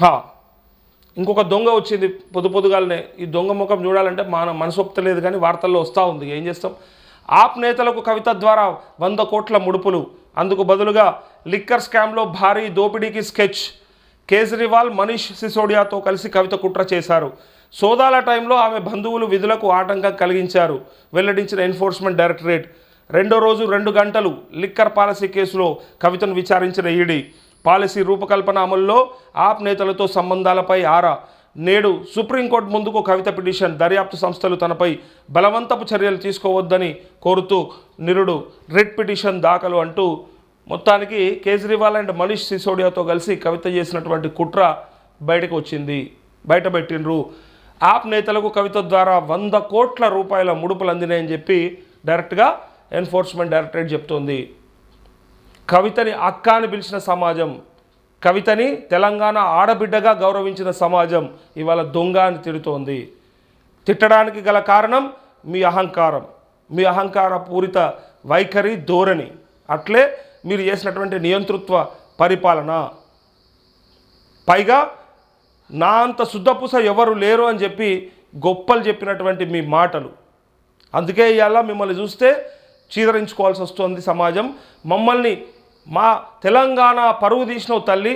హా. ఇంకొక దొంగ వచ్చింది పొద్దు పొద్దుగాలనే. ఈ దొంగ ముఖం చూడాలంటే మన మనసు ఒప్పుతలేదు కానీ వార్తల్లో వస్తూ ఉంది. ఏం చేస్తాం? ఆప్ నేతలకు కవిత ద్వారా వంద కోట్ల ముడుపులు. అందుకు బదులుగా లిక్కర్ స్కామ్లో భారీ దోపిడీకి స్కెచ్. కేజ్రీవాల్ మనీష్ సిసోడియాతో కలిసి కవిత కుట్ర చేశారు. సోదాల టైంలో ఆమె బంధువులు విధులకు ఆటంకం కలిగించారు. వెల్లడించిన ఎన్ఫోర్స్మెంట్ డైరెక్టరేట్. రెండో రోజు రెండు గంటలు లిక్కర్ పాలసీ కేసులో కవితను విచారించిన ఈడీ. పాలసీ రూపకల్పన అమల్లో ఆప్ నేతలతో సంబంధాలపై ఆరా. నేడు సుప్రీంకోర్టు ముందుకు కవిత పిటిషన్ దర్యాప్తు సంస్థలు తనపై బలవంతపు చర్యలు తీసుకోవద్దని కోరుతూ నిరుడు రిట్ పిటిషన్ దాఖలు అంటూ మొత్తానికి కేజ్రీవాల్ అండ్ మనీష్ సిసోడియాతో కలిసి కవిత చేసినటువంటి కుట్ర బయటకు వచ్చింది. బయటపెట్టిండ్రు. ఆప్ నేతలకు కవిత ద్వారా వంద కోట్ల రూపాయల ముడుపులు అందినాయని చెప్పి డైరెక్ట్గా ఎన్ఫోర్స్మెంట్ డైరెక్టరేట్ చెప్తోంది. కవితని అక్క అని పిలిచిన సమాజం కవితని తెలంగాణ ఆడబిడ్డగా గౌరవించిన సమాజం ఇవాళ దొంగ అని తిడుతోంది. తిట్టడానికి గల కారణం మీ అహంకారం. మీ అహంకార పూరిత వైఖరి ధోరణి. అట్లే మీరు చేసినటువంటి నియంతృత్వ పరిపాలన. పైగా నా అంత శుద్ధపూస ఎవరు లేరు అని చెప్పి గొప్పలు చెప్పినటువంటి మీ మాటలు. అందుకే ఇవాళ మిమ్మల్ని చూస్తే చీదరించుకోవాల్సి వస్తుంది సమాజం. మమ్మల్ని మా తెలంగాణ పరువు తీసినవు తల్లి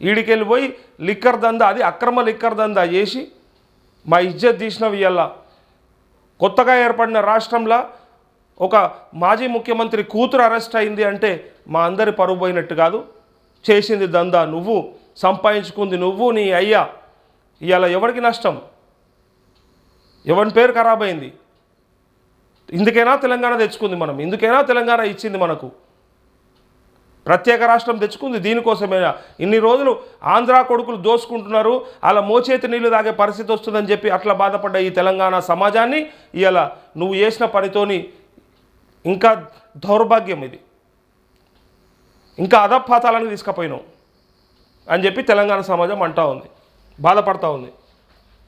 ఈడికెళ్ళి పోయి లిక్కర్ దందా అది అక్రమ లిక్కర్ దందా చేసి మా ఇజ్జత్ తీసినవి ఇవాళ కొత్తగా ఏర్పడిన రాష్ట్రంలో ఒక మాజీ ముఖ్యమంత్రి కూతురు అరెస్ట్ అయింది అంటే మా అందరి పరువు పోయినట్టు కాదు. చేసింది దందా నువ్వు సంపాదించుకుంది నువ్వు నీ అయ్యా. ఇవాళ ఎవరికి నష్టం? ఎవరి పేరు ఖరాబ్ అయింది ఇందుకైనా తెలంగాణ తెచ్చుకుంది మనం ఇందుకైనా తెలంగాణ ఇచ్చింది మనకు. ప్రత్యేక రాష్ట్రం తెచ్చుకుంది దీనికోసమే. ఇన్ని రోజులు ఆంధ్ర కొడుకులు దోసుకుంటున్నారు. అలా మోచేతి నీళ్ళు తాగే పరిస్థితి వస్తుందని చెప్పి అట్లా బాధపడ్డ ఈ తెలంగాణ సమాజాన్ని ఇలా నువ్వు చేసిన పనితోని ఇంకా దౌర్భాగ్యం ఇది. ఇంకా అధపాతాలను తీసుకుపోయినావు అని చెప్పి తెలంగాణ సమాజం అంటా ఉంది. బాధపడతా ఉంది.